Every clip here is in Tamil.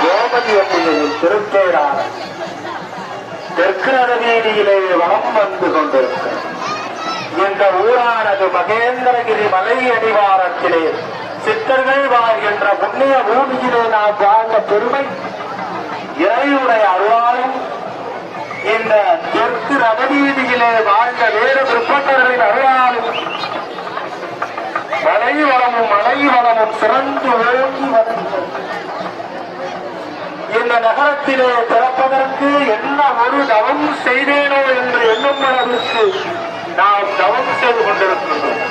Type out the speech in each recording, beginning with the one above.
கோமதி அம்மையின் திருப்பேரான தெற்கு நகரீதியிலே வளம் வந்து கொண்டிருக்கிறது. இந்த ஊரானது மகேந்திரகிரி மலை அடிவாரத்திலே சித்தர்கள் வாழ்கின்ற புண்ணிய பூமியிலே நாம் வாழ்ந்த பெருமை இறையுடைய அருளாலும் இந்த தெற்கு ரவநீதியிலே வாழ்ந்த வேறு பிற்பட்டர்களின் அருளாலும் மலை வளமும் மலை வளமும் சிறந்து ஓங்கி வருகின்றன நகரத்திலே பிறப்பதற்கு என்ன ஒரு தவம் செய்தேனோ என்று எண்ணும் அளவிற்கு நாம் தவம் செய்து கொண்டிருக்கின்றோம்.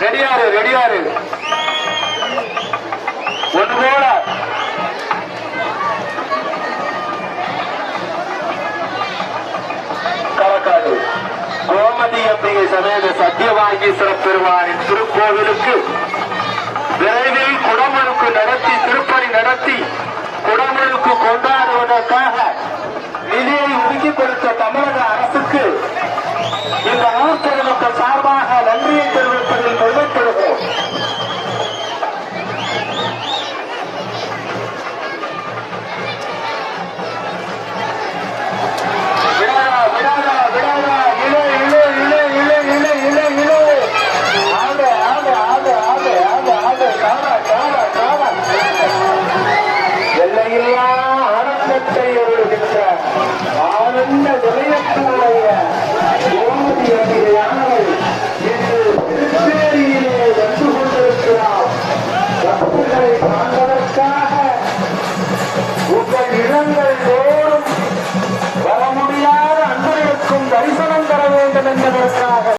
ரெடியாரு ரெடியாரு. ஒன்று போல கலக்காது. கோமதி அம்பிகை சமேத சத்தியவாங்கீஸ்வர பெருமானின் திருக்கோவிலுக்கு का है ಇಲ್ಲಿ ಹುಡುಕಿಕೊಳ್ಳುತ್ತ ತಮರದ ஆனந்தத்தை எழுகின்ற ஆனந்த நிலையத்தினுடைய கோமதி அடியானவள் இன்று திருச்சேரியிலே வந்து கொண்டிருக்கிறார். பக்தர்களை காண்பதற்காக உங்கள் இடங்கள் தோறும் வர முடியாத அன்பர்களுக்கும் தரிசனம் தர வேண்டும் என்பதற்காக